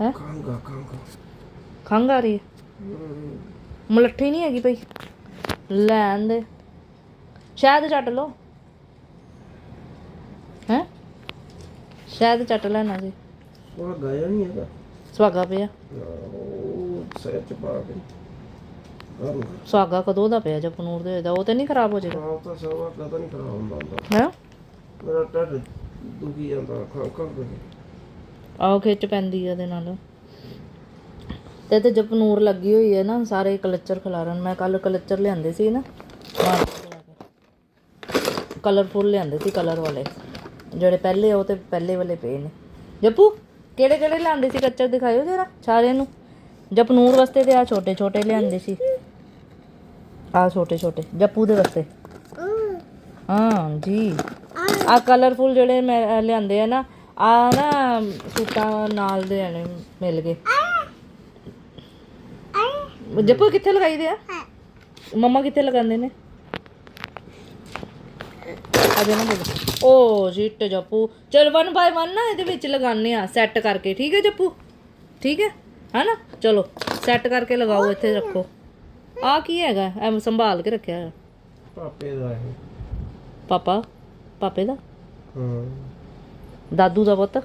ਹੈ? ਕਾਂਗਾ ਕਾਂਗਾ। ਖੰਘ ਆ ਰਹੀ ਹੈ? ਮਲੱਠੀ ਨਹੀਂ ਹੈਗੀ ਪਈ। ਲੈਣ ਦੇ। ਸ਼ਾਇਦ ਚੱਟ ਲਓ। ਹੈ? ਸ਼ਾਇਦ ਚੱਟ ਲੈਣਾ ਸੀ ਉਹ ਗਿਆ ਨਹੀਂ ਹੈਗਾ। ਸੁਹਾਗਾ ਪਿਆ। ਉਹ ਸਿਰ ਚ ਪਾ ਕੇ। ਸੁਹਾਗਾ ਕਦੋਂ ਦਾ ਪਿਆ ਜਾਂ ਪਨੂਰ ਦੇ ਦਾ? ਉਹ ਤੇ ਨਹੀਂ ਖਰਾਬ ਹੋ ਜਾਏਗਾ। ਆਹ ਤਾਂ ਸਵਾ ਕਦਾ ਨਹੀਂ ਖਰਾਬ ਹੁੰਦਾ ਹੁੰਦਾ। ਹੈ? ਮੇਰਾ ਢਿੱਡ ਦੁਖੀ ਜਾਂਦਾ ਖਾਂ ਖਾਂ ਕੇ। ਆਹ ਖਿੱਚ ਪੈਂਦੀ ਆ ਉਹਦੇ ਨਾਲ। ਤੇ ਤੇ ਜਪਨੂਰ ਲੱਗੀ ਹੋਈ ਹੈ ਨਾ ਸਾਰੇ ਕਲਚਰ ਖਿਲਾਰਨ। ਮੈਂ ਕੱਲ ਕਲਚਰ ਲਿਆਂਦੇ ਸੀ ਨਾ ਕਲਰਫੁਲ ਲਿਆਂਦੇ ਸੀ ਕਲਰ ਵਾਲੇ। ਜਿਹੜੇ ਪਹਿਲੇ ਉਹ ਤੇ ਪਹਿਲੇ ਵਾਲੇ ਪਏ ਨੇ। ਜਪੂ ਕਿਹੜੇ ਕਿਹੜੇ ਲਿਆਂਦੇ ਸੀ ਕਲਚਰ ਦਿਖਾਇਓ ਜਰਾ ਸਾਰਿਆਂ ਨੂੰ। ਜਪਨੂਰ ਵਾਸਤੇ ਤੇ ਆ ਛੋਟੇ ਛੋਟੇ ਲਿਆਂਦੇ ਸੀ। ਆ ਛੋਟੇ ਛੋਟੇ ਜੱਪੂ ਦੇ ਵਾਸਤੇ। ਹਾਂ। ਜੀ। ਆ ਕਲਰਫੁਲ ਜਿਹੜੇ ਮੈਂ ਲਿਆਂਦੇ ਆ ਨਾ ਆ ਨਾ ਸੂਟਾਂ ਨਾਲ ਦੇ ਨੇ ਮਿਲ ਗਏ। ਜੱਪੂ ਕਿੱਥੇ ਲਗਾਈਦੇ ਆ? ਮੰਮਾ ਕਿੱਥੇ ਲਗਾਉਂਦੇ ਨੇ? ਅਜੇ ਨਾ ਬੋਲ ਓ ਜਿੱਟ ਜੱਪੂ। ਚਲ ਵਨ ਬਾਈ ਵਨ ਨਾ ਇਹਦੇ ਵਿੱਚ ਲਗਾਉਂਦੇ ਆ ਸੈੱਟ ਕਰਕੇ। ਠੀਕ ਹੈ ਜੱਪੂ? ਠੀਕ ਹੈ? ਹੈਨਾ? ਚਲੋ ਸੈੱਟ ਕਰਕੇ ਲਗਾਓ ਇੱਥੇ ਰੱਖੋ। ਆ ਕੀ ਹੈਗਾ? ਐ ਸੰਭਾਲ ਕੇ ਰੱਖਿਆ ਹੈ ਪਾਪੇ ਦਾ ਇਹ। ਪਾਪਾ? ਪਾਪੇ ਦਾ? ਹਾਂ। ਦਾਦੂ ਦਾ ਪੁੱਤ?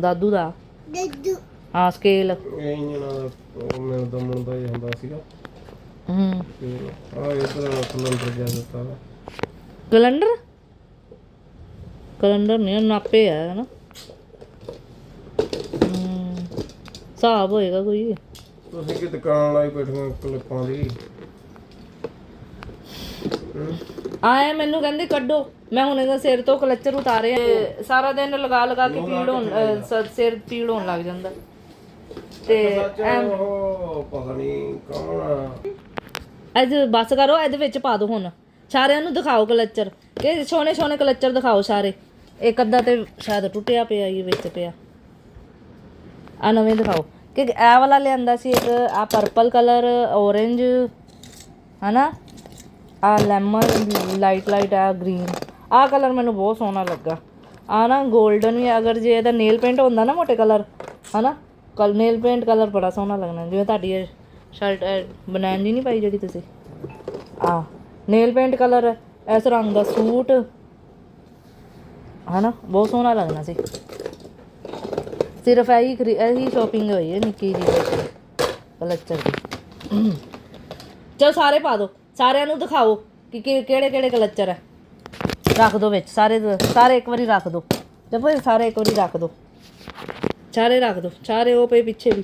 ਦਾਦੂ ਦਾ? ਹਾਂ ਸਕੇਲ। ਇਹ ਇਹਨਾਂ ਦਾ ਉਹ ਮੈਨੂੰ ਦਮਣ ਦਾ ਹੀ ਹੁੰਦਾ ਸੀਗਾ। ਹੂੰ। ਤੇ ਆ ਇਧਰ ਸਿਲੰਡਰ ਜਿਹਾ ਦਿੱਤਾ ਵਾ। ਕੈਲੰਡਰ ਕੈਲੰਡਰ ਨਹੀਂ ਨਾਪੇ ਆ ਹਨਾ? ਹੂੰ। ਹਿਸਾਬ ਹੋਏਗਾ ਕੋਈ। ਤੁਸੀਂ ਕਿ ਦੁਕਾਨ ਲਾਈ ਬੈਠੀਆਂ ਕਲਿੱਪਾਂ ਦੀ? ਆਏ ਮੈਨੂੰ ਕਹਿੰਦੇ ਕੱਢੋ। ਮੈਂ ਹੁਣ ਇਹਦਾ ਸਿਰ ਤੋਂ ਕਲੱਚਰ ਉਤਾਰਿਆ। ਤੇ ਸਾਰਾ ਦਿਨ ਲਗਾ ਲਗਾ ਕੇ ਪੀੜ ਹੋਣ ਅਹ, ਸ- ਸਿਰ ਪੀੜ ਹੋਣ ਲੱਗ ਜਾਂਦਾ। ਤੇ ਸੱਚ ਉਹ ਪਤਾ ਨਹੀਂ ਕੌਣ ਆ। ਅੱਜ ਬਸ ਕਰੋ ਇਹਦੇ ਵਿੱਚ ਪਾ ਦਿਓ ਹੁਣ। ਸਾਰਿਆਂ ਨੂੰ ਦਿਖਾਓ ਕਲੱਚਰ। ਕਿ ਸੋਹਣੇ ਸੋਹਣੇ ਕਲੱਚਰ ਦਿਖਾਓ ਸਾਰੇ। ਇੱਕ ਅੱਧਾ ਤੇ ਸ਼ਾਇਦ ਟੁੱਟਿਆ ਪਿਆ ਇਹ ਵਿੱਚ ਪਿਆ। ਆ ਨਵੇਂ ਦਿਖਾਓ। ਕਿ ਇਹ ਵਾਲਾ ਲਿਆਂਦਾ ਸੀ ਇੱਕ ਆ ਪਰਪਲ ਕਲਰ orange ਹਨਾ? ਆ ਲੈਮਨ ਲਾਈਟ ਲਾਈਟ ਆ ਗ੍ਰੀਨ। ਆ ਕਲਰ ਮੈਨੂੰ ਬਹੁਤ ਸੋਹਣਾ ਲੱਗਾ। ਆ ਨਾ 골ਡਨ ਵੀ ਅਗਰ ਜੇ ਇਹਦਾ ਨੇਲ ਪੇਂਟ ਹੁੰਦਾ ਨਾ ਮੋਟੇ ਕਲਰ, ਹਨਾ? ਕਲ, ਨੇਲ ਪੇਂਟ ਕਲਰ ਬੜਾ ਸੋਹਣਾ ਲੱਗਣਾ। ਜਿਵੇਂ ਤੁਹਾਡੀ ਇਹ ਸ਼ਰਟ ਬਣਾਉਣ ਦੀ ਨਹੀਂ ਪਾਈ ਜਿਹੜੀ ਤੁਸੀਂ? ਆ, ਨੇਲ ਪੇਂਟ ਕਲਰ, ਇਸ ਰੰਗ ਦਾ ਸੂਟ, ਹਨਾ? ਬਹੁਤ ਸੋਹਣਾ ਲੱਗਣਾ ਸੀ। ਸਿਰਫ ਇਹੀ ਖਰੀ- ਇਹੀ ਸ਼ਾਪਿੰਗ ਹੋਈ ਹੈ ਨਿੱਕੀ ਜੀ ਕਲਚਰ ਦੀ। ਚਲੋ ਸਾਰੇ ਪਾ ਦਿਓ। ਸਾਰਿਆਂ ਨੂੰ ਦਿਖਾਓ ਕਿ ਕਿਹੜੇ ਕਿਹੜੇ ਕਲਚਰ ਹੈ ਰੱਖ ਦਿਓ ਵਿੱਚ, ਸਾਰੇ ਸਾਰੇ ਇੱਕ ਵਾਰੀ ਰੱਖ ਦਿਓ ਜਪੋ ਸਾਰੇ ਇੱਕ ਵਾਰੀ ਰੱਖ ਦਿਓ ਸਾਰੇ ਰੱਖ ਦਿਓ ਸਾਰੇ ਉਹ ਪਏ ਪਿੱਛੇ ਵੀ।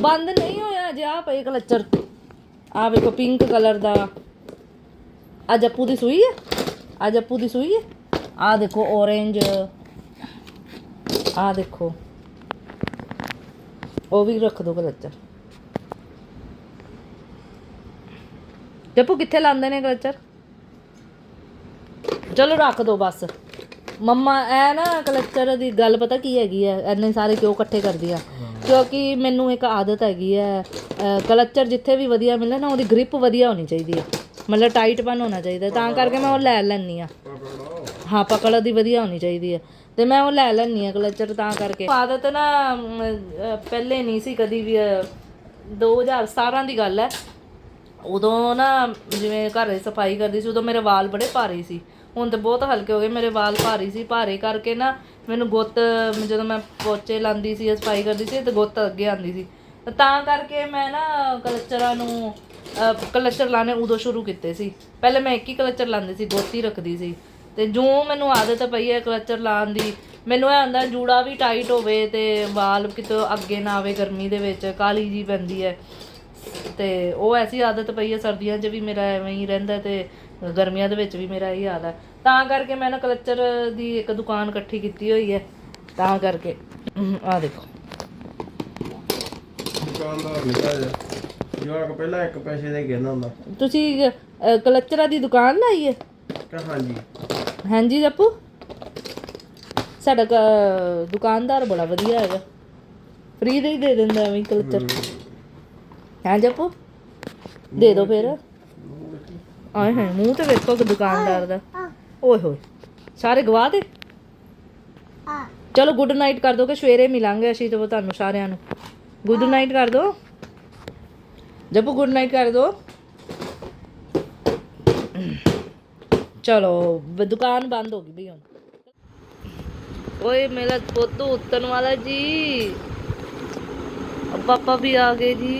ਬੰਦ ਨਹੀਂ ਹੋਇਆ ਜੇ ਆ ਪਏ ਕਲਚਰ। ਆ ਵੇਖੋ ਪਿੰਕ ਕਲਰ ਦਾ। ਆ ਜੱਪੂ ਦੀ ਸੂਈ ਹੈ ਆ ਜੱਪੂ ਦੀ ਸੂਈ ਹੈ ਆ ਦੇਖੋ, orange ਆ ਦੇਖੋ। ਉਹ ਵੀ ਰੱਖ ਦੋ ਕਲਚਰ। ਜੱਪੂ ਕਿੱਥੇ ਲਾਉਂਦੇ ਨੇ ਕਲਚਰ? ਚਲੋ ਰੱਖ ਦੋ ਬਸ। ਮੰਮਾ ਐ ਨਾ ਕਲਚਰ ਦੀ ਗੱਲ ਪਤਾ ਕੀ ਹੈਗੀ ਐ ਐਨੇ ਸਾਰੇ ਕਿਉਂ ਇਕੱਠੇ ਕਰਦੀ ਆ? ਕਿਉਂਕਿ ਮੈਨੂੰ ਇੱਕ ਆਦਤ ਹੈਗੀ ਐ ਕਲਚਰ ਜਿੱਥੇ ਵੀ ਵਧੀਆ ਮਿਲੇ ਨਾ ਉਹਦੀ ਗ੍ਰਿਪ ਵਧੀਆ ਹੋਣੀ ਚਾਹੀਦੀ ਹੈ ਮਤਲਬ ਟਾਈਟ ਪਨ ਹੋਣਾ ਚਾਹੀਦਾ ਤਾਂ ਕਰਕੇ ਮੈਂ ਉਹ ਲੈ ਲੈਣੀ ਆ। ਹਾਂ ਪਕੜ ਦੀ ਵਧੀਆ ਹੋਣੀ ਚਾਹੀਦੀ ਹੈ ਤੇ ਮੈਂ ਉਹ ਲੈ ਲੈਣੀ ਆ ਕਲਚਰ ਤਾਂ ਕਰਕੇ। ਆਦਤ ਨਾ ਪਹਿਲੇ ਨਹੀਂ ਸੀ ਕਦੀ ਵੀ ਅਹ, 2017 ਦੀ ਗੱਲ ਹੈ। ਉਦੋਂ ਨਾ ਜਿਵੇਂ ਘਰ ਦੀ ਸਫ਼ਾਈ ਕਰਦੀ ਸੀ, ਉਦੋਂ ਮੇਰੇ ਵਾਲ ਬੜੇ ਭਾਰੇ ਸੀ। ਹੁਣ ਤਾਂ ਬਹੁਤ ਹਲਕੇ ਹੋ ਗਏ, ਮੇਰੇ ਵਾਲ ਭਾਰੀ ਸੀ। ਭਾਰੇ ਕਰਕੇ ਨਾ ਮੈਨੂੰ ਗੁੱਤ, ਜਦੋਂ ਮੈਂ ਪੋਚੇ ਲਾਉਂਦੀ ਸੀ ਸਫ਼ਾਈ ਕਰਦੀ ਸੀ ਤੇ ਗੁੱਤ ਅੱਗੇ ਆਉਂਦੀ ਸੀ। ਤਾਂ ਕਰਕੇ ਮੈਂ ਨਾ ਕਲਚਰਾਂ ਨੂੰ ਕਲਚਰ ਲਾਣੇ ਉਦੋਂ ਸ਼ੁਰੂ ਕੀਤੇ ਸੀ। ਪਹਿਲੇ ਮੈਂ ਇੱਕ ਹੀ ਕਲਚਰ ਲਾਉਂਦੀ ਸੀ, ਗੋਤੀ ਰੱਖਦੀ ਸੀ। ਤੇ ਜੋ ਮੈਨੂੰ ਆਦਤ ਪਈ ਹੈ ਕਲਚਰ ਲਾਉਣ ਦੀ, ਮੈਨੂੰ ਇਹ ਆਂਦਾ ਜੂੜਾ ਵੀ ਟਾਈਟ ਹੋਵੇ ਤੇ ਵਾਲ ਕਿਤੇ ਅੱਗੇ ਨਾ ਆਵੇ ਗਰਮੀ ਦੇ ਵਿੱਚ, ਕਾਲੀ ਜੀ ਪੈਂਦੀ ਹੈ। ਤੇ ਉਹ ਐਸੀ ਆਦਤ ਪਈ ਹੈ ਸਰਦੀਆਂ 'ਚ ਵੀ ਮੇਰਾ ਐਵੇਂ ਹੀ ਰਹਿੰਦਾ ਤੇ ਗਰਮੀਆਂ ਦੇ ਵਿੱਚ ਵੀ ਮੇਰਾ ਇਹੀ ਹਾਲ ਹੈ ਤਾਂ ਕਰਕੇ ਮੈਂ ਨਾ ਕਲਚਰ ਦੀ ਇੱਕ ਦੁਕਾਨ ਇਕੱਠੀ ਕੀਤੀ ਹੋਈ ਹੈ ਤਾਂ ਕਰਕੇ ਆ ਦੇਖੋ। ਦੁਕਾਨਦਾਰ ਨਿਕਾ ਜਾ ਜਵਾਕ ਪਹਿਲਾਂ ਇੱਕ ਪੈਸੇ ਦੇ ਗਿਰਨਾ ਹੁੰਦਾ। ਤੁਸੀਂ ਕਲਚਰਾਂ ਦੀ ਦੁਕਾਨ ਲਾਈ ਹੈ ਹਾਂਜੀ। ਹਾਂਜੀ ਜੱਪੂ? ਸਾਡਾ ਕ- ਦੁਕਾਨਦਾਰ ਬੜਾ ਵਧੀਆ ਹੈਗਾ। ਫ੍ਰੀ ਦੇ ਹੀ ਦੇ ਦਿੰਦਾ ਐਵੇਂ ਕਲਚਰ। ਹਾਂ ਜੱਪੂ? ਦੇ ਦਿਓ ਫਿਰ। ਆਏ ਹੈ ਮੂੰਹ ਤੇ ਵੇਖੋ ਕਿ ਦੁਕਾਨਦਾਰ ਦਾ। ਓਏ ਹੋਏ, ਸਾਰੇ ਗਵਾ ਦੇ ਚਲੋ ਗੁੱਡ ਨਾਈਟ ਕਰ ਦੋ ਕਿ ਸਵੇਰੇ ਮਿਲਾਂਗੇ ਅਸੀਂ ਤੇ ਤੁਹਾਨੂੰ ਸਾਰਿਆਂ ਨੂੰ। ਗੁੱਡ ਨਾਈਟ ਕਰ ਦੋ। ਜੱਪੂ ਗੁੱਡ ਨਾਈਟ ਕਰ ਦੋ। ਚਲੋ ਦੁਕਾਨ ਬੰਦ ਹੋ ਗਈ ਭਈ ਹੁਣ। ਓਏ ਮੇਰਾ ਪੋਤੂ ਉਤਨ ਵਾਲਾ ਜੀ। पापा भी आ गए जी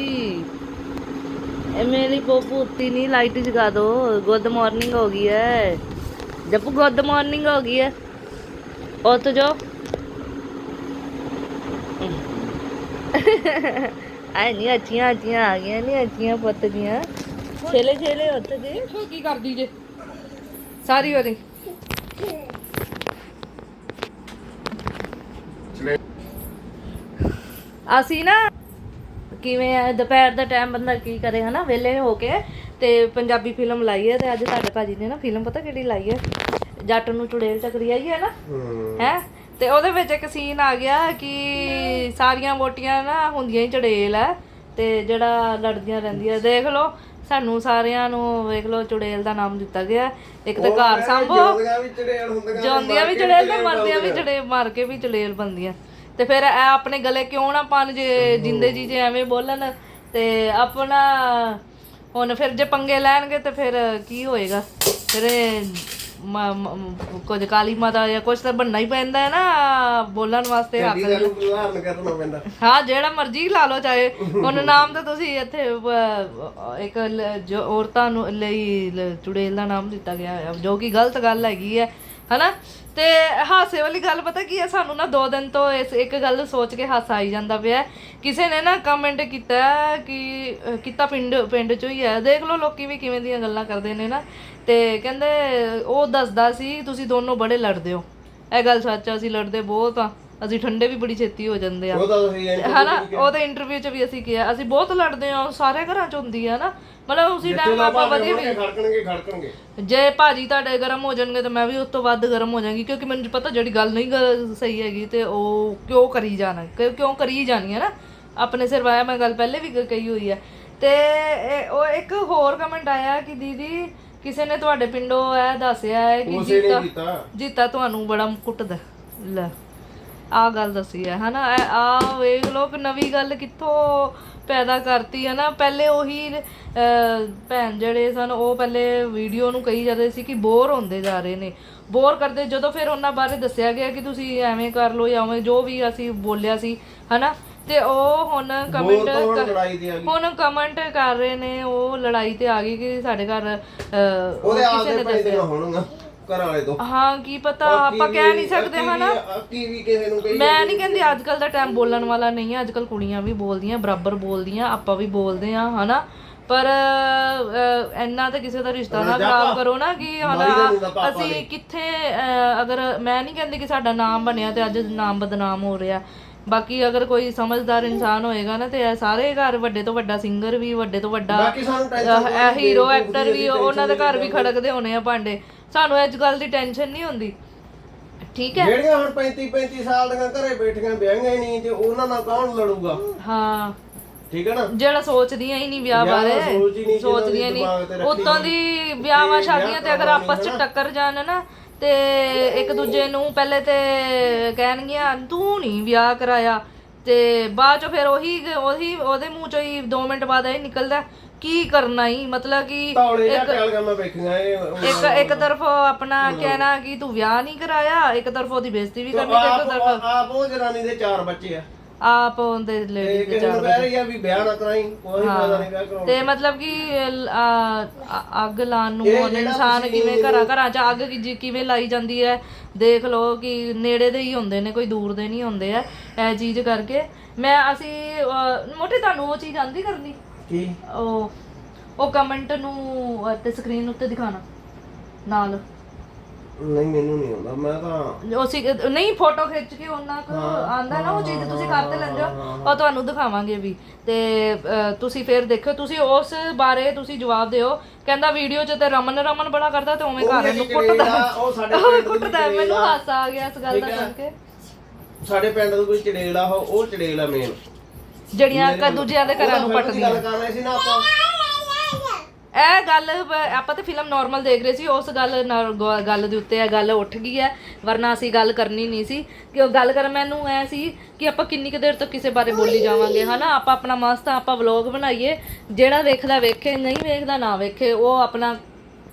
ए मेरी पोपू उठती नहीं लाइट जगा दो गुड मॉर्निंग हो गई है जब गुड मॉर्निंग हो गई है और तो जाओ ਆਏ ਨਹੀਂ ਅੱਛੀਆਂ ਅੱਛੀਆਂ ਆ ਗਈਆਂ ਨਹੀਂ ਅੱਛੀਆਂ ਪੁੱਤ ਦੀਆਂ ਛੇਲੇ ਛੇਲੇ ਉੱਤ ਜੀ ਦੇਖੋ ਕੀ ਕਰਦੀ ਜੇ ਸਾਰੀ ਵਾਰੀ ਚਲੇ ਅਸੀਂ ਨਾ ਕਿਵੇਂ ਆ ਦੁਪਹਿਰ ਦਾ ਟਾਈਮ ਬੰਦਾ ਕੀ ਕਰੇ ਹਨਾ? ਵਿਹਲੇ ਹੋ ਕੇ ਤੇ ਪੰਜਾਬੀ ਫਿਲਮ ਲਾਈ ਹੈ ਤੇ ਅੱਜ ਸਾਡੇ ਭਾਜੀ ਨੇ ਨਾ ਫਿਲਮ ਪਤਾ ਕਿਹੜੀ ਲਾਈ ਹੈ ਜੱਟ ਨੂੰ ਚੁੜੇਲ ਚੱਕਰੀ ਆਈ ਹੈ ਨਾ? ਹੂੰ। ਤੇ ਉਹਦੇ ਵਿੱਚ ਇੱਕ ਸੀਨ ਆ ਗਿਆ ਕਿ ਸਾਰੀਆਂ ਵੋਟੀਆਂ ਨਾ ਹੁੰਦੀਆਂ ਹੀ ਚੜੇਲ ਹੈ ਤੇ ਜਿਹੜਾ ਲੜਦੀਆਂ ਰਹਿੰਦੀਆਂ। ਦੇਖ ਲਓ ਸਾਨੂੰ ਸਾਰਿਆਂ ਨੂੰ ਵੇਖ ਲਓ ਚੁੜੇਲ ਦਾ ਨਾਮ ਦਿੱਤਾ ਗਿਆ। ਇੱਕ ਤਾਂ ਘਰ ਸੰਭੋ। ਜਿਉਂਦੀਆਂ ਵੀ ਚੜੇਲ ਹੁੰਦੀਆਂ ਜਾਂਦੀਆਂ ਵੀ ਚੜੇਲ ਤੇ ਮਰਦੀਆਂ ਵੀ ਚੜੇ ਮਾਰ ਕੇ ਵੀ ਚੜੇਲ ਬੰਦੀਆਂ ਤੇ ਫਿਰ ਇਹ ਆਪਣੇ ਗਲੇ ਕਿਉਂ ਨਾ ਪਾਣ ਜੇ ਜਿੰਦੇ ਜੀ ਜੇ ਐਵੇਂ ਬੋਲਣ ਤੇ ਆਪਣਾ ਹੁਣ ਫਿਰ ਜੇ ਪੰਗੇ ਲੈਣਗੇ ਤੇ ਫਿਰ ਕੀ ਹੋਏਗਾ? ਫਿਰ ਇਹ ਮ- ਮ- ਕੁਝ ਕਾਲੀ ਮਾਤਾ ਜਾਂ ਕੁਝ ਤਾਂ ਬਣਨਾ ਹੀ ਪੈਂਦਾ ਹੈ ਨਾ ਬੋਲਣ ਵਾਸਤੇ ਹੱਕ ਚੰਡੀਗੜ੍ਹ ਨੂੰ ਉਦਾਹਰਨ ਕਰਨਾ ਪੈਂਦਾ। ਹਾਂ ਜਿਹੜਾ ਮਰਜ਼ੀ ਲਾ ਲਓ ਚਾਹੇ। ਹੁਣ ਨਾਮ ਤਾਂ ਤੁਸੀਂ ਇੱਥੇ ਅਹ, ਇੱਕ ਲ- ਜੋ ਔਰਤਾਂ ਨੂੰ ਲਈ ਲ- ਚੁੜੇਲ ਦਾ ਨਾਮ ਦਿੱਤਾ ਗਿਆ ਹੈ ਜੋ ਕਿ ਗਲਤ ਗੱਲ ਹੈਗੀ ਹੈ ਹਨਾ? ਤੇ ਹਾਸੇ ਵਾਲੀ ਗੱਲ ਪਤਾ ਕੀ ਹੈ? ਸਾਨੂੰ ਨਾ ਦੋ ਦਿਨ ਤੋਂ ਇਸ ਇੱਕ ਗੱਲ ਸੋਚ ਕੇ ਹਾਸਾ ਆਈ ਜਾਂਦਾ ਪਿਆ ਕਿਸੇ ਨੇ ਨਾ ਕਮੈਂਟ ਕੀਤਾ ਕਿ ਕੀਤਾ ਪਿੰਡ ਪਿੰਡ ਚੋਂ ਹੀ ਹੈ। ਦੇਖ ਲਓ ਲੋਕੀ ਵੀ ਕਿਵੇਂ ਦੀਆਂ ਗੱਲਾਂ ਕਰਦੇ ਨੇ ਨਾ। ਤੇ ਕਹਿੰਦੇ, ਉਹ ਦੱਸਦਾ ਸੀ, ਤੁਸੀਂ ਦੋਨੋਂ ਬੜੇ ਲੜਦੇ ਹੋ। ਇਹ ਗੱਲ ਸੱਚ ਆ, ਅਸੀਂ ਲੜਦੇ ਬਹੁਤ ਆ। ਅਸੀਂ ਠੰਡੇ ਵੀ ਬੜੀ ਛੇਤੀ ਹੋ ਜਾਂਦੇ ਆ। ਉਹ ਤਾਂ ਤੁਸੀਂ ਹਨਾ ਉਹਦੇ ਇੰਟਰਵਿਊ 'ਚ ਵੀ ਅਸੀਂ ਕਿਹਾ ਅਸੀਂ ਬਹੁਤ ਲੜਦੇ ਆ ਸਾਰੇ ਘਰਾਂ 'ਚ ਹੁੰਦੀ ਆ ਨਾ। ਮਤਲਬ ਉਸੇ ਟਾਈਮ ਆਪਾਂ ਵਧੀਆ ਵੀ ਖੜਕਣਗੇ ਖੜਕਣਗੇ। ਜੇ ਭਾਜੀ ਤੁਹਾਡੇ ਗਰਮ ਹੋ ਜਾਣਗੇ ਤਾਂ ਮੈਂ ਵੀ ਉਸ ਤੋਂ ਵੱਧ ਗਰਮ ਹੋ ਜਾਵਾਂਗੀ ਕਿਉਂਕਿ ਮੈਨੂੰ ਪਤਾ ਜਿਹੜੀ ਗੱਲ ਨਹੀਂ ਗ- ਸਹੀ ਹੈਗੀ ਤੇ ਉਹ ਕਿਉਂ ਕਰੀ ਜਾਣਾ ਕਿਉਂ ਕਰੀ ਜਾਣੀ ਹੈ ਨਾ। ਆਪਣੇ ਸਿਰ ਵਾਇਆ ਮੈਂ ਗੱਲ ਪਹਿਲੇ ਵੀ ਕਹੀ ਹੋਈ ਹੈ ਤੇ ਉਹ ਇੱਕ ਹੋਰ ਕਮੈਂਟ ਆਇਆ ਕਿ ਦੀਦੀ ਕਿਸੇ ਨੇ ਤੁਹਾਡੇ ਪਿੰਡੋਂ ਇਹ ਦੱਸਿਆ ਹੈ ਕਿ ਜੀਤਾ ਜੀਤਾ ਤੁਹਾਨੂੰ ਬੜਾ ਕੁੱਟਦਾ। ਲੈ। ਆ ਗੱਲ ਦੱਸੀ ਹੈ ਹਨਾ? ਆ ਵੇਖ ਲੋ ਕਿ ਨਵੀਂ ਗੱਲ ਕਿੱਥੋਂ ਪੈਦਾ ਕਰਤੀ ਹੈ ਨਾ। ਪਹਿਲੇ ਉਹੀ ਭੈਣ ਜਿਹੜੇ ਸਨ ਉਹ ਪਹਿਲੇ ਵੀਡੀਓ ਨੂੰ ਕਹੀ ਜਾਂਦੇ ਸੀ ਕਿ ਬੋਰ ਹੁੰਦੇ ਜਾ ਰਹੇ ਨੇ। ਬੋਰ ਕਰਦੇ ਜਦੋਂ ਫਿਰ ਉਹਨਾਂ ਬਾਰੇ ਦੱਸਿਆ ਗਿਆ ਕਿ ਤੁਸੀਂ ਐਵੇਂ ਕਰ ਲਓ ਜਾਂ ਉਵੇਂ ਜੋ ਵੀ ਅਸੀਂ ਬੋਲਿਆ ਸੀ ਹਨਾ? ਤੇ ਉਹ ਹੁਣ ਕਮੈਂਟ ਹੁਣ ਦੀ ਕਮੈਂਟ ਕਰ ਰਹੇ ਨੇ ਉਹ ਲੜਾਈ ਤੇ ਆ ਗਈ ਕਿ ਸਾਡੇ ਘਰ ਉਹਦੇ ਕਿਸੇ ਆਪਦੇ ਨੇ ਪੈਸੇ ਹੋਣਗਾ ਘਰ ਵਾਲੇ ਤੋਂ। ਹਾਂ ਕੀ ਪਤਾ ਆਪਾਂ ਕਹਿ ਨਹੀਂ ਸਕਦੇ ਹਨਾ? ਕੀ ਵੀ ਕਿਸੇ ਨੂੰ ਕਹੀ ਮੈਂ ਨਹੀਂ ਕਹਿੰਦੀ ਅੱਜ ਕੱਲ ਦਾ ਟਾਈਮ ਬੋਲਣ ਵਾਲਾ ਨਹੀਂ ਹੈ। ਅੱਜ ਕੱਲ ਕੁੜੀਆਂ ਵੀ ਬੋਲਦੀਆਂ ਬਰਾਬਰ ਬੋਲਦੀਆਂ ਆਪਾਂ ਵੀ ਬੋਲਦੇ ਆ ਹਨਾ? ਪਰ ਇੰਨਾ ਤੇ ਕਿਸੇ ਦਾ ਰਿਸ਼ਤਾ ਨਾ ਖਰਾਬ ਕਰੋ ਨਾ ਕਿ ਹਨਾ ਅਸੀਂ ਕਿੱਥੇ ਅਗਰ ਮੈਂ ਨਹੀਂ ਕਹਿੰਦੀ ਕਿ ਸਾਡਾ ਨਾਮ ਬਣਿਆ ਤੇ ਅੱਜ ਨਾਮ ਬਦਨਾਮ ਹੋ ਰਿਹਾ। ਬਾਕੀ ਅਗਰ ਕੋਈ ਸਮਝਦਾਰ ਇਨਸਾਨ ਹੋਏਗਾ ਨਾ ਤੇ ਇਹ ਸਾਰੇ ਘਰ ਵੱਡੇ ਤੋਂ ਵੱਡਾ ਸਿੰਗਰ ਵੀ ਵੱਡੇ ਤੋਂ ਵੱਡਾ ਹੀਰੋ ਐਕਟਰ ਵੀ ਉਹਨਾਂ ਦੇ ਘਰ ਵੀ ਖੜਕਦੇ ਹੋਣੇ ਆ ਭਾਂਡੇ। ਸਾਨੂੰ ਇਸ ਗੱਲ ਦੀ ਟੈਨਸ਼ਨ ਨਹੀਂ ਹੁੰਦੀ। ਠੀਕ ਹੈ? ਜਿਹੜੀਆਂ ਹੁਣ 35 35 ਸਾਲ ਦੀਆਂ ਘਰੇ ਬੈਠੀਆਂ ਵਿਆਹੀਆਂ ਹੀ ਨਹੀਂ ਤੇ ਉਹਨਾਂ ਨਾਲ ਕੌਣ ਲੜੂਗਾ? ਹਾਂ। ਠੀਕ ਹੈ ਨਾ? ਜਿਹੜਾ ਸੋਚਦੀਆਂ ਹੀ ਨਹੀਂ ਵਿਆਹ ਬਾਰੇ। ਸੋਚਦੀਆਂ ਨਹੀਂ। ਉਤੋਂ ਦੀ ਵਿਆਹਾਂ ਸ਼ਾਦੀਆਂ ਤੇ ਅਗਰ ਆਪਸ ਚ ਟੱਕਰ ਜਾਣ ਨਾ ਤੇ ਇੱਕ ਦੂਜੇ ਨੂੰ ਪਹਿਲੇ ਤੇ ਕਹਿਣਗੀਆਂ ਤੂੰ ਨਹੀਂ ਵਿਆਹ ਕਰਾਇਆ। ਤੇ ਬਾਅਦ ਚ ਫਿਰ ਉਹੀ ਉਹੀ ਉਹਦੇ ਮੂੰਹ ਚੋਂ ਹੀ 2 ਮਿੰਟ ਬਾਅਦ ਇਹ ਨਿਕਲਦਾ। ਕੀ ਕਰਨਾ ਹੀ ਮਤਲਬ ਕਿ ਤੌਲੇ ਜਾਂ ਟੈਲ ਗਾਮਾ ਬੈਠੀਆਂ ਇਹ ਉਹ- ਇੱਕ ਇੱਕ ਤਰਫ ਆਪਣਾ ਕਹਿਣਾ ਕਿ ਤੂੰ ਵਿਆਹ ਨਹੀਂ ਕਰਾਇਆ ਇੱਕ ਤਰਫ ਉਹਦੀ ਬੇਇੱਜ਼ਤੀ ਵੀ ਕਰਨੀ ਤੇ ਇੱਕ ਤਰਫ ਆਪ ਉਹ ਜਨਾਨੀ ਦੇ ਚਾਰ ਬੱਚੇ ਆ। ਆਪ ਉਹਦੇ ਲੇਡੀ ਦੇ ਕਹਿ ਰਹੀ ਆ ਵੀ ਵਿਆਹ ਨਾ ਕਰਾਈ ਕੋਈ ਫਾਇਦਾ ਨਹੀਂ ਵਿਆਹ ਕਰਾਉਣ ਤੇ ਮਤਲਬ ਕਿ ਅੱਗ ਲਾਉਣ ਨੂੰ ਜਿਹੜਾ ਇਨਸਾਨ ਕਿਵੇਂ ਘਰਾਂ ਘਰਾਂ 'ਚ ਅੱਗ ਕਿਵੇਂ ਲਾਈ ਜਾਂਦੀ ਹੈ ਦੇਖ ਲਓ ਕਿ ਨੇੜੇ ਦੇ ਹੀ ਹੁੰਦੇ ਨੇ ਕੋਈ ਦੂਰ ਦੇ ਨਹੀਂ ਹੁੰਦੇ ਆ ਇਹ ਚੀਜ਼ ਕਰਕੇ। ਮੈਂ ਅਸੀਂ ਮੋਟੇ ਤੁਹਾਨੂੰ ਉਹ ਚੀਜ਼ ਆਂਦੀ ਕਰਨੀ? ਕੀ? ਉਹ ਉਹ ਕਮੈਂਟ ਨੂੰ ਤੇ ਸਕਰੀਨ ਉੱਤੇ ਦਿਖਾਣਾ ਨਾਲ। ਨਹੀਂ ਮੈਨੂੰ ਨਹੀਂ ਆਉਂਦਾ ਮੈਂ ਤਾਂ ਉਹ ਸੀ ਨਹੀਂ ਫੋਟੋ ਖਿੱਚ ਕੇ ਉਹਨਾਂ ਕੋ ਆਂਦਾ ਨਾ ਉਹ ਚੀਜ਼ ਤੁਸੀਂ ਕਰ ਤੇ ਲੈਂਦੇ ਹੋ ਉਹ ਤੁਹਾਨੂੰ ਦਿਖਾਵਾਂਗੇ ਵੀ। ਤੇ ਤੁਸੀਂ ਫੇਰ ਦੇਖਿਓ ਤੁਸੀਂ ਉਸ ਬਾਰੇ ਤੁਸੀਂ ਜਵਾਬ ਦਿਓ। ਕਹਿੰਦਾ ਵੀਡੀਓ 'ਚ ਤੇ ਰਮਨ ਰਮਨ ਬੜਾ ਕਰਦਾ ਤੇ ਉਵੇਂ ਘਰ ਨੂੰ ਕੁੱਟਦਾ। ਚੜੇਲ ਉਹ ਸਾਡੇ ਪਿੰਡ ਦੀ ਕੁੱਟਦਾ ਚੜੇਲ ਮੈਨੂੰ ਆ। ਹਾਸਾ ਆ ਗਿਆ ਇਸ ਗੱਲ ਦਾ ਸੁਣ ਕੇ। ਸਾਡੇ ਪਿੰਡ ਦਾ ਕੋਈ ਚੜੇਲ ਆ ਉਹ ਉਹ ਚੜੇਲ ਮੇਨ ਜਿਹੜੀਆਂ ਕ ਦੂਜਿਆਂ ਦੇ ਘਰਾਂ ਨੂੰ ਪੱਟਦੀਆਂ ਗੱਲ ਕਰ ਰਹੇ ਸੀ ਨਾ ਆਪਾਂ। ਇਹ ਗੱਲ ਬ- ਆਪਾਂ ਤੇ ਫਿਲਮ ਨਾਰਮਲ ਦੇਖ ਰਹੇ ਸੀ ਉਸ ਗੱਲ ਨਾਲ ਗ- ਗੱਲ ਦੇ ਉੱਤੇ ਇਹ ਗੱਲ ਉੱਠ ਗਈ ਹੈ ਵਰਨਾ ਅਸੀਂ ਗੱਲ ਕਰਨੀ ਨਹੀਂ ਸੀ। ਕਿ ਉਹ ਗੱਲ ਕਰਨ ਮੈਨੂੰ ਐ ਸੀ ਕਿ ਆਪਾਂ ਕਿੰਨੀ ਕੁ ਦੇਰ ਤੱਕ ਕਿਸੇ ਬਾਰੇ ਬੋਲੀ ਜਾਵਾਂਗੇ ਹਨਾ? ਆਪਾਂ ਆਪਣਾ ਮਸਤ ਆਪਾਂ ਵਲੌਗ ਬਣਾਈਏ ਜਿਹੜਾ ਵੇਖਦਾ ਵੇਖੇ ਨਹੀਂ ਵੇਖਦਾ ਨਾ ਵੇਖੇ ਉਹ ਆਪਣਾ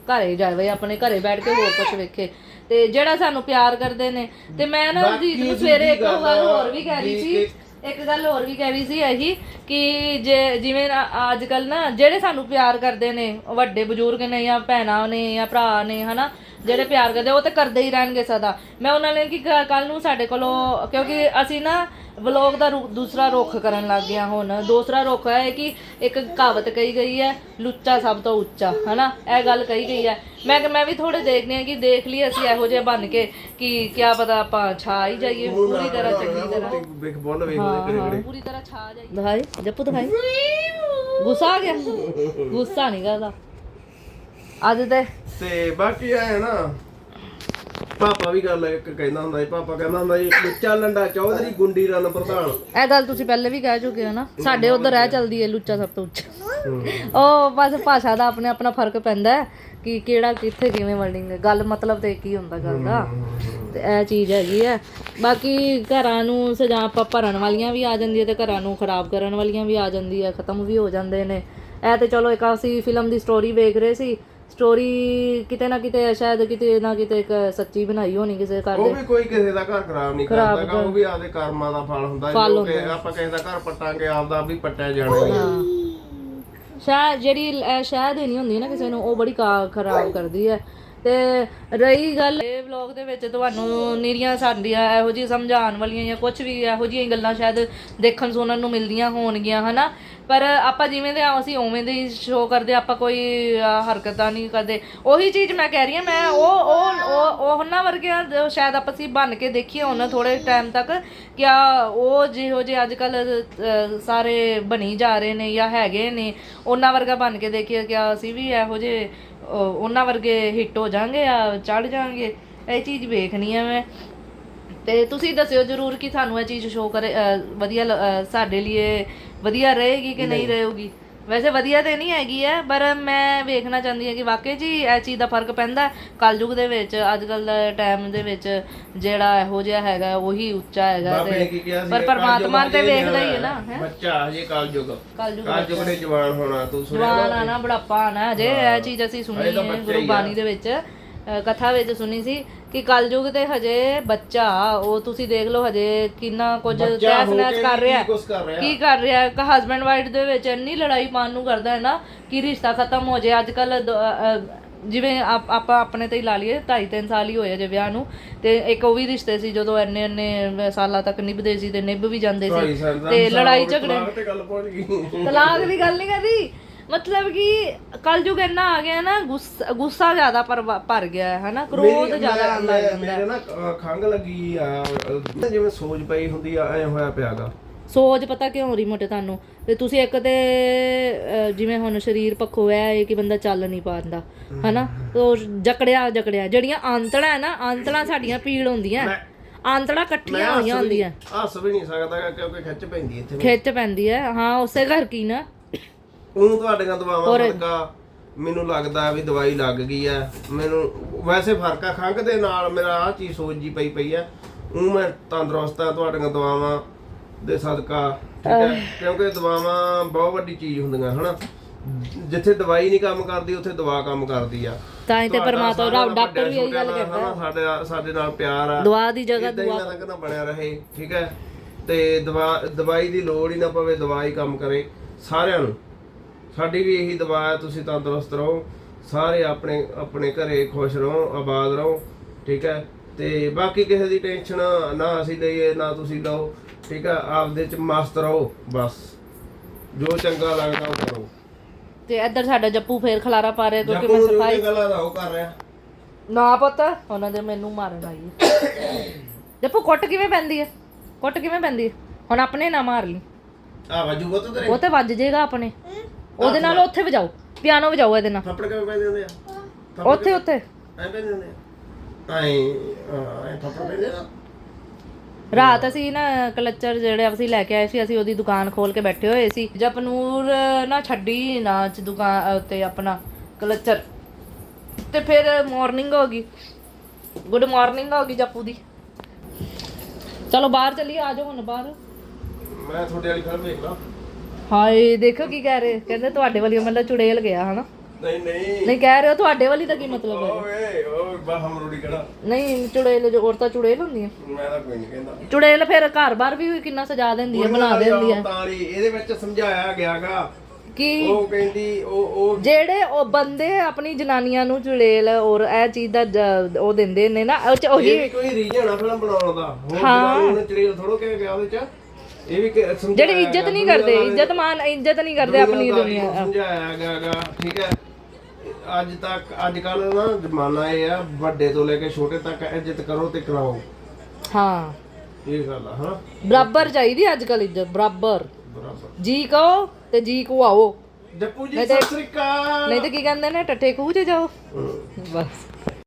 ਘਰੇ ਜਾਵੇ ਆਪਣੇ ਘਰੇ ਬੈਠ ਕੇ ਹੋਰ ਕੁਝ ਵੇਖੇ। ਤੇ ਜਿਹੜਾ ਸਾਨੂੰ ਪਿਆਰ ਕਰਦੇ ਨੇ ਤੇ ਮੈਂ ਨਾ ਬਾਕੀ ਜੀ ਨੂੰ ਸਵੇਰੇ ਇੱਕ ਗੱਲ ਹੋਰ ਵੀ ਕਹਿ ਰਹੀ ਸੀ। ਇੱਕ ਗੱਲ ਹੋਰ ਵੀ ਕਹਿ ਰਹੀ ਸੀ ਇਹੀ ਕਿ ਜੇ ਜਿਵੇਂ ਅੱਜ ਕੱਲ ਨਾ ਜਿਹੜੇ ਸਾਨੂੰ ਪਿਆਰ ਕਰਦੇ ਨੇ, ਵੱਡੇ ਬਜ਼ੁਰਗ ਨੇ ਜਾਂ ਭੈਣਾਂ ਨੇ ਜਾਂ ਭਰਾ ਨੇ, ਹਨਾ ਜਿਹੜੇ ਪਿਆਰ ਕਰਦੇ ਉਹ ਤੇ ਕਰਦੇ ਹੀ ਰਹਿਣਗੇ ਸਦਾ। ਮੈਂ ਉਹਨਾਂ ਨੇ ਕਿ ਕੱਲ ਨੂੰ ਸਾਡੇ ਕੋਲੋਂ ਕਿਉਂਕਿ ਅਸੀਂ ਨਾ ਵਲੋਗ ਦਾ ਦੂਸਰਾ ਰੁੱਖ ਕਰਨ ਲੱਗ ਗਿਆ ਹੁਣ। ਦੂਸਰਾ ਰੁੱਖ ਹੈ ਕਿ ਇੱਕ ਕਹਾਵਤ ਕਹੀ ਗਈ ਹੈ ਲੁੱਚਾ ਸਭ ਤੋਂ ਉੱਚਾ ਹਨਾ? ਇਹ ਗੱਲ ਕਹੀ ਗਈ ਹੈ। ਮੈਂ ਕਿ ਮੈਂ ਵੀ ਥੋੜੇ ਦੇਖਨੇ ਆ ਕਿ ਦੇਖ ਲਈ ਅਸੀਂ ਇਹੋ ਜਿਹੇ ਬਣ ਕੇ ਕਿ ਕਿਆ ਪਤਾ ਆਪਾਂ ਛਾ ਹੀ ਜਾਈਏ ਪੂਰੀ ਤਰ੍ਹਾਂ ਚੰਗੀ ਤਰ੍ਹਾਂ। ਵੇਖ ਬੋਲ ਵੇਖ ਉਹਦੇ ਕਿਹੜੇ ਕਿਹੜੇ ਪੂਰੀ ਤਰ੍ਹਾਂ ਛਾ ਜਾਈਏ। ਦਿਖਾਈ ਜੱਪੂ ਦਿਖਾਈ। ਗੁੱਸਾ ਆ ਗਿਆ। ਗੁੱਸਾ ਨਹੀਂ ਕਰਦਾ। ਅੱਜ ਤੇ ਤੇ ਬਾਕੀ ਹੈ ਨਾ ਪਾਪਾ ਵੀ ਗੱਲ ਇੱਕ ਕਹਿੰਦਾ ਹੁੰਦਾ ਸੀ ਪਾਪਾ ਕਹਿੰਦਾ ਹੁੰਦਾ ਸੀ ਲੁੱਚਾ ਲੰਡਾ ਚੌਧਰੀ ਗੁੰਡੀ ਰਨ ਪ੍ਰਧਾਨ। ਇਹ ਗੱਲ ਤੁਸੀਂ ਪਹਿਲੇ ਵੀ ਕਹਿ ਚੁੱਕੇ ਹੋ ਨਾ ਸਾਡੇ ਉਧਰ ਰਹਿ ਚੱਲਦੀ ਹੈ ਲੁੱਚਾ ਸਭ ਤੋਂ ਉੱਚਾ। ਉਹ ਬਸ ਭਾਸ਼ਾ ਦਾ ਆਪਣੇ ਆਪਣਾ ਫ਼ਰਕ ਪੈਂਦਾ ਹੈ ਕਿ ਕਿਹੜਾ ਕਿੱਥੇ ਕਿਵੇਂ ਵਰਡਿੰਗ ਹੈ। ਗੱਲ ਮਤਲਬ ਤੇ ਹੀ ਹੁੰਦਾ ਗੱਲ ਦਾ ਤੇ ਇਹ ਚੀਜ਼ ਹੈਗੀ ਹੈ। ਬਾਕੀ ਘਰਾਂ ਨੂੰ ਸਜਾ ਭਰਨ ਵਾਲੀਆਂ ਵੀ ਆ ਜਾਂਦੀ ਹੈ ਤੇ ਘਰਾਂ ਨੂੰ ਖਰਾਬ ਕਰਨ ਵਾਲੀਆਂ ਵੀ ਆ ਜਾਂਦੀ ਹੈ ਖਤਮ ਵੀ ਹੋ ਜਾਂਦੇ ਨੇ। ਇਹ ਤੇ ਚਲੋ ਇੱਕ ਅਸੀਂ ਫਿਲਮ ਦੀ ਸਟੋਰੀ ਵੇਖ ਰਹੇ ਸੀ ਸਟੋਰੀ ਕਿਤੇ ਨਾ ਕਿਤੇ ਸ਼ਾਇਦ ਕਿਤੇ ਨਾ ਕਿਤੇ ਇੱਕ ਸੱਚੀ ਬਣਾਈ ਹੋਣੀ ਕਿਸੇ ਘਰ ਉਹ ਦੇ। ਵੀ ਕੋਈ ਕਿਸੇ ਦਾ ਘਰ ਖਰਾਬ ਨਹੀਂ ਕਰਦਾ ਗਾ, ਉਹ ਵੀ ਆਪਦੇ ਕਰਮਾਂ ਦਾ ਫਲ ਹੁੰਦਾ ਜੋ ਕਿ ਆਪਾਂ ਕਿਸੇ ਦਾ ਘਰ ਪੱਟਾਂਗੇ ਆਪਦਾ ਵੀ ਪੱਟਿਆ ਜਾਣਾ ਹੀ ਆ। ਸ਼ਾਇਦ ਜਿਹੜੀ ਸ਼ਾਇਦ ਦੇਣੀ ਹੁੰਦੀ ਨਾ ਕਿਸੇ ਨੂੰ ਉਹ ਬੜੀ ਕਾ- ਖਰਾਬ ਕਰਦੀ ਹੈ। ਤੇ ਰਹੀ ਗੱਲ ਇਹ ਵਲੌਗ ਦੇ ਵਿੱਚ ਤੁਹਾਨੂੰ ਨੀਰੀਆਂ ਸਾਡੀਆਂ ਇਹੋ ਜਿਹੀ ਸਮਝਾਉਣ ਵਾਲੀਆਂ ਜਾਂ ਕੁਝ ਵੀ ਇਹੋ ਜਿਹੀਆਂ ਗੱਲਾਂ ਸ਼ਾਇਦ ਦੇਖਣ ਸੁਣਨ ਨੂੰ ਮਿਲਦੀਆਂ ਹੋਣਗੀਆਂ, ਹਨਾ? ਪਰ ਆਪਾਂ ਜਿਵੇਂ ਦੇ ਆ, ਅਸੀਂ ਉਵੇਂ ਦੇ ਹੀ ਸ਼ੋਅ ਕਰਦੇ, ਆਪਾਂ ਕੋਈ ਹਰਕਤਾਂ ਨਹੀਂ ਕਰਦੇ। ਉਹੀ ਚੀਜ਼ ਮੈਂ ਕਹਿ ਰਹੀ ਹਾਂ, ਮੈਂ ਉਹ ਉਹ ਉਹਨਾਂ ਵਰਗਿਆਂ ਸ਼ਾਇਦ ਆਪਾਂ ਅਸੀਂ ਬਣ ਕੇ ਦੇਖੀਏ ਉਹਨਾਂ ਥੋੜੇ ਟਾਈਮ ਤੱਕ ਕਿਆ ਉਹ ਜਿਹੋ ਜਿਹੇ ਅੱਜ ਕੱਲ ਸਾਰੇ ਬਣੀ ਜਾ ਰਹੇ ਨੇ ਜਾਂ ਹੈਗੇ ਨੇ, ਉਹਨਾਂ ਵਰਗਾ ਬਣ ਕੇ ਦੇਖੀਏ ਕਿਆ ਅਸੀਂ ਵੀ ਇਹੋ ਜਿਹੇ ਉਹਨਾਂ ਵਰਗੇ ਹਿੱਟ ਹੋ ਜਾਾਂਗੇ ਜਾਂ ਚੜ ਜਾਾਂਗੇ ਇਹ ਚੀਜ਼ ਵੇਖਣੀ ਹੈ ਮੈਂ। ਤੇ ਤੁਸੀਂ ਦੱਸਿਓ ਜਰੂਰ ਕਿ ਤੁਹਾਨੂੰ ਇਹ ਚੀਜ਼ ਸ਼ੋਅ ਕਰੇ ਵਧੀਆ ਸਾਡੇ ਲਈ ਵਧੀਆ ਰਹੇਗੀ ਕਿ ਨਹੀਂ ਰਹੇਗੀ? ਵੈਸੇ ਵਧੀਆ ਤੇ ਨਹੀਂ ਹੈਗੀ ਹੈ ਪਰ ਮੈਂ ਵੇਖਣਾ ਚਾਹੁੰਦੀ ਹਾਂ ਕਿ ਵਾਕਈ ਜੀ ਇਹ ਚੀਜ਼ ਦਾ ਫ਼ਰਕ ਪੈਂਦਾ ਕਲਯੁਗ ਦੇ ਵਿੱਚ ਅੱਜ ਕੱਲ ਦੇ ਟਾਈਮ ਦੇ ਵਿੱਚ ਜਿਹੜਾ ਇਹੋ ਜਿਹਾ ਹੈਗਾ ਉਹੀ ਉੱਚਾ ਹੈਗਾ ਬਾਬੇ ਨੇ ਕੀ ਕਿਹਾ ਸੀ ਪਰ ਪਰਮਾਤਮਾ ਤੇ ਵੇਖਦਾ ਹੀ ਹੈ ਨਾ ਹੈ। ਬੱਚਾ ਹਜੇ ਕਲਯੁਗ। ਕਲਯੁਗ ਕਲਯੁਗ ਨੇ ਜਵਾਨ ਹੋਣਾ ਤੂੰ ਸੁਣਿਆ ਜਵਾਨ ਆਣਾ ਬੁਢਾਪਾ ਆਣਾ ਜੇ ਇਹ ਚੀਜ਼ ਅਸੀਂ ਸੁਣੀ ਹਜੇ ਤਾਂ ਹੈ ਬੱਚਾ ਗੁਰੂ ਹੀ ਆ। ਬਾਣੀ ਦੇ ਵਿੱਚ ਕਥਾ ਵਿੱਚ ਸੁਣੀ ਸੀ ਕਿ ਕਲਯੁਗ ਤੇ ਹਜੇ ਬੱਚਾ ਉਹ ਤੁਸੀਂ ਦੇਖ ਲਓ ਹਜੇ ਕਿੰਨਾ ਕੁਝ ਬੱਚਾ ਤੈਸ ਹੋ ਨੈਸ ਕੇ ਕਰ ਰਿਹਾ। ਕੀ ਕਰ ਰਿਹਾ। ਕੀ ਹੈ ਹਸਬੈਂਡ ਵਾਈਫ ਦੇ ਵਿੱਚ ਇੰਨੀ ਲੜਾਈ ਪਾਉਣ ਨੂੰ ਕਰਦਾ ਹੈ ਨਾ ਕਿ ਰਿਸ਼ਤਾ ਖਤਮ ਹੋ ਜਾਏ। ਅੱਜ ਕੱਲ ਜਿਵੇਂ ਆਪ- ਆਪਾਂ ਆਪਣੇ ਤੇ ਹੀ ਲਾ ਲਈਏ 2.5 3 ਸਾਲ ਹੀ ਹੋਏ ਜੇ ਵਿਆਹ ਨੂੰ। ਤੇ ਇੱਕ ਉਹ ਵੀ ਰਿਸ਼ਤੇ ਸੀ ਜਦੋਂ ਇੰਨੇ ਇੰਨੇ ਸਾਲਾਂ ਤੱਕ ਨਿਭਦੇ ਸੀ ਤੇ ਨਿਭ ਵੀ ਜਾਂਦੇ ਸੀ। ਤੇ ਲੜਾਈ ਝਗੜੇ ਤਲਾਕ ਦੀ ਗੱਲ ਨਹੀਂ ਕਰਦੀ। ਮਤਲਬ ਕਿ ਕਲਯੁਗ ਇੰਨਾ ਆ ਗਿਆ ਨਾ ਗੁੱਸਾ ਗੁੱਸਾ ਜ਼ਿਆਦਾ ਪਰ ਭਰ ਗਿਆ ਹੈ ਹਨਾ? ਕ੍ਰੋਧ ਮੇਰੀ- ਜ਼ਿਆਦਾ ਮੈਂ- ਮੈਂ- ਜਾਂਦਾ ਹੈ। ਮੇਰੇ ਨਾ ਖੰਘ ਲੱਗੀ ਆ ਜਿਵੇਂ ਸੋਜ ਪਈ ਹੁੰਦੀ ਆ ਐ ਹੋਇਆ ਪਿਆਗਾ। ਸੋਚ ਪਤਾ ਕਿਉਂ ਰਹੀ ਮੋਟੇ ਤੁਹਾਨੂੰ? ਤੇ ਤੁਸੀਂ ਇੱਕ ਤੇ ਅਹ, ਜਿਵੇਂ ਹੁਣ ਸਰੀਰ ਪੱਖੋਂ ਇਹ ਹੈ ਕਿ ਬੰਦਾ ਚੱਲ ਨਹੀਂ ਪਾਉਂਦਾ ਹਨਾ? ਤੋ ਜਕੜਿਆ ਜਕੜਿਆ। ਜਿਹੜੀਆਂ ਆਂਤੜਾਂ ਹੈ ਨਾ ਆਂਤੜਾਂ ਸਾਡੀਆਂ ਪੀੜ ਹੁੰਦੀਆਂ ਮੈਂ- ਆਂਤੜਾਂ ਇਕੱਠੀਆਂ ਹੋਈਆਂ ਹੁੰਦੀਆਂ ਹੱਸ ਵੀ ਨਹੀਂ ਸਕਦਾ ਗਾ ਕਿਉਂਕਿ ਖਿੱਚ ਪੈਂਦੀ ਇੱਥੇ ਖਿੱਚ ਪੈਂਦੀ ਹੈ ਹਾਂ ਉਸੇ ਘਰ ਕੀ ਨਾ। ਉਹ ਤੁਹਾਡੀਆਂ ਦਵਾਵਾਂ ਸਦਕਾ ਮੈਨੂੰ ਲੱਗਦਾ ਵੀ ਦਵਾਈ ਲੱਗ ਗਈ ਆ ਮੈਨੂੰ ਵੈਸੇ ਫ਼ਰਕ ਆ ਖੰਘ ਦੇ ਨਾਲ ਮੇਰਾ ਆ ਚੀਜ਼ ਸੋਜ ਜੀ ਪਈ ਪਈ ਆ ਉਹ ਮੈਂ ਤੰਦਰੁਸਤ ਆ ਤੁਹਾਡੀਆਂ ਦਵਾਵਾਂ ਦੇ ਸਦਕਾ ਠੀਕ ਹੈ ਕਿਉਂਕਿ ਦਵਾਵਾਂ ਬਹੁਤ ਵੱਡੀ ਚੀਜ਼ ਹੁੰਦੀਆਂ ਹਨਾ? ਜਿੱਥੇ ਦਵਾਈ ਨਹੀਂ ਕੰਮ ਕਰਦੀ ਉੱਥੇ ਦਵਾ ਕੰਮ ਕਰਦੀ ਆ। ਤਾਂ ਹੀ ਤੇ ਪਰਮਾਤਮਾ ਦਾ ਡਾਕਟਰ ਵੀ ਇਹੀ ਗੱਲ ਕਰਦਾ। ਸਾਡੇ ਸਾਡੇ ਨਾਲ ਪਿਆਰ ਆ। ਦੁਆ ਦੀ ਜਗ੍ਹਾ ਮੈਂ ਤਾਂ ਕਹਿੰਦਾ ਬਣਿਆ ਰਹੇ ਠੀਕ ਹੈ ਤੇ ਦਵਾ ਦਵਾਈ ਦੀ ਲੋੜ ਹੀ ਨਾ ਪਵੇ ਦਵਾਈ ਕੰਮ ਕਰੇ ਸਾਰਿਆਂ ਨੂੰ। ਸਾਡੀ ਵੀ ਇਹੀ ਦੁਆ ਹੈ ਤੁਸੀਂ ਤੰਦਰੁਸਤ ਰਹੋ ਸਾਰੇ ਆਪਣੇ ਆਪਣੇ ਘਰੇ ਖੁਸ਼ ਰਹੋ ਆਬਾਦ ਰਹੋ ਠੀਕ ਹੈ? ਤੇ ਬਾਕੀ ਕਿਸੇ ਦੀ ਟੈਨਸ਼ਨ ਨਾ ਅਸੀਂ ਲਈਏ ਨਾ ਤੁਸੀਂ ਲਓ ਠੀਕ ਹੈ? ਆਪਦੇ ਚ ਮਸਤ ਰਹੋ ਬਸ। ਜੋ ਚੰਗਾ ਲੱਗਦਾ ਉਹ ਕਰੋ। ਤੇ ਇੱਧਰ ਸਾਡਾ ਜੱਪੂ ਫੇਰ ਖਲਾਰਾ ਪਾ ਰਿਹਾ ਕਿਉਂਕਿ ਮੈਂ ਨੂੰ ਸਫ਼ਾਈ ਇਹ ਗੱਲਾਂ ਦਾ ਉਹ ਕਰ ਰਿਹਾ? ਨਾ ਪੁੱਤ ਉਹਨਾਂ ਦੇ ਮੈਨੂੰ ਮਾਰਨ ਆਈ ਹੈ। ਜੱਪੂ ਕੁੱਟ ਕਿਵੇਂ ਪੈਂਦੀ ਹੈ? ਕੁੱਟ ਕਿਵੇਂ ਪੈਂਦੀ ਹੈ? ਹੁਣ ਆਪਣੇ ਨਾ ਮਾਰ ਲਈ। ਆ ਵਜੂ ਬਤ ਤੇਰੇ? ਉਹ ਤੇ ਵੱਜ ਜਾਏਗਾ ਆਪਣੇ। ਉਹਦੇ ਨਾਲ ਉੱਥੇ ਵਜਾਓ ਪਿਆਨੋ ਵਜਾਓ ਇਹਦੇ ਨਾਲ। ਥੱਪੜ ਕਿਵੇਂ ਪੈਂਦੇ ਹੁੰਦੇ ਆ? ਉੱਥੇ ਉੱਥੇ। ਐ ਪੈਂਦੇ ਹੁੰਦੇ ਆ? ਐ ਐ ਥੱਪੜ ਪੈਂਦੇ ਆ? ਰਾਤ ਅਸੀਂ ਨਾ ਕਲਚਰ ਜਿਹੜੇ ਅਸੀਂ ਲੈ ਕੇ ਆਏ ਸੀ ਅਸੀਂ ਉਹਦੀ ਦੁਕਾਨ ਖੋਲ ਕੇ ਬੈਠੇ ਹੋਏ ਸੀ। ਜਪਨੂਰ ਨਾ ਛੱਡੀ ਨਾ ਚ ਦੁਕਾਨ ਤੇ ਆਪਣਾ ਕਲਚਰ। ਤੇ ਫਿਰ ਮਾਰਨਿੰਗ ਹੋ ਗਈ। ਗੁੱਡ ਮਾਰਨਿੰਗ ਹੋ ਗਈ ਜਪੂ ਦੀ। ਚਲੋ ਬਾਹਰ ਚੱਲੀਏ ਆ ਜਾਓ ਹੁਣ ਬਾਹਰ। ਮੈਂ ਤੁਹਾਡੇ ਵਾਲੀ ਫਿਲਮ ਵੇਖ ਲਾਂ। ਹਾਏ ਦੇਖੋ ਕੀ ਕਹਿ ਰਹੇ। ਕਹਿੰਦੇ ਤੁਹਾਡੇ ਵਾਲੀ ਮਤਲਬ ਚੁੜੇਲ ਗਿਆ ਹਨਾ? ਨਹੀਂ ਨਹੀਂ। ਨਹੀਂ ਕਹਿ ਰਹੇ ਹੋ ਤੁਹਾਡੇ ਵਾਲੀ ਦਾ ਕੀ ਮਤਲਬ ਹੈ? ਓਏ ਓਏ ਬਾ ਹਮਰੋੜੀ ਕਿਹੜਾ? ਨਹੀਂ ਚੁੜੇਲ ਜੋ ਔਰਤਾਂ ਚੁੜੇਲ ਹੁੰਦੀਆਂ। ਮੈਂ ਤਾਂ ਕੋਈ ਨਹੀਂ ਕਹਿੰਦਾ। ਚੁੜੇਲ ਫਿਰ ਘਰ-ਬਾਰ ਵੀ ਕਿੰਨਾ ਸਜਾ ਦਿੰਦੀ ਹੈ ਬਣਾ ਦਿੰਦੀ ਹੈ। ਇਹਦੇ ਵਿੱਚ ਸਮਝਾਇਆ ਗਿਆਗਾ। ਕਿ? ਉਹ ਕਹਿੰਦੀ ਉਹ ਉਹ ਜਿਹੜੇ ਉਹ ਬੰਦੇ ਆਪਣੀ ਜਨਾਨੀਆਂ ਨੂੰ ਚੁੜੇਲ ਔਰ ਇਹ ਚੀਜ਼ ਦਾ ਉਹ ਦਿੰਦੇ ਨੇ ਨਾ ਉਹ ਕੋਈ ਰੀਜਨ ਆ ਫਿਲਮ ਬਣਾਉਣ ਦਾ। ਹਾਂ। ਚੜੇਲ ਥੋੜੋ ਕਹਿ ਗਿਆ ਉਹਦੇ ਚ। ਇਹ ਵੀ ਕਿ- ਸਮਝਾਇਆ ਜਿਹੜੇ ਇੱਜ਼ਤ ਨਹੀਂ ਕਰਦੇ ਇੱਜ਼ਤ ਮਾਨ ਇੱਜ਼ਤ ਨਹੀਂ ਕਰਦੇ ਆਪਣੀ ਦੁਨੀਆਦਾਰੀ ਨੂੰ ਦੁਨੀਆ। ਸਮਝਾਇਆ ਗਿਆਗਾ ਠੀਕ ਹੈ। ਅੱਜ ਤੱਕ ਅੱਜ ਕੱਲ ਨਾ ਜ਼ਮਾਨਾ ਇਹ ਆ ਵੱਡੇ ਤੋਂ ਲੈ ਕੇ ਛੋਟੇ ਤੱਕ ਇੱਜ਼ਤ ਕਰੋ ਤੇ ਕਰਾਓ। ਹਾਂ। ਇਹ ਗੱਲ ਆ ਹਾਂ ਬਰਾਬਰ ਚਾਹੀਦੀ ਅੱਜ ਕੱਲ ਇੱਜ਼ਤ ਬਰਾਬਰ। ਬਰਾਬਰ। ਜੀ ਕਹੋ ਤੇ ਜੀ ਕੋ ਆਓ। ਜੱਪੂ ਜੀ ਸਤਿ ਸ੍ਰੀ ਅਕਾਲ। ਨਹੀਂ ਤੇ ਕੀ ਕਹਿੰਦੇ ਨੇ ਟੱਟੇ ਖੂਹ 'ਚ ਜਾਓ। ਹਮ। ਬਸ।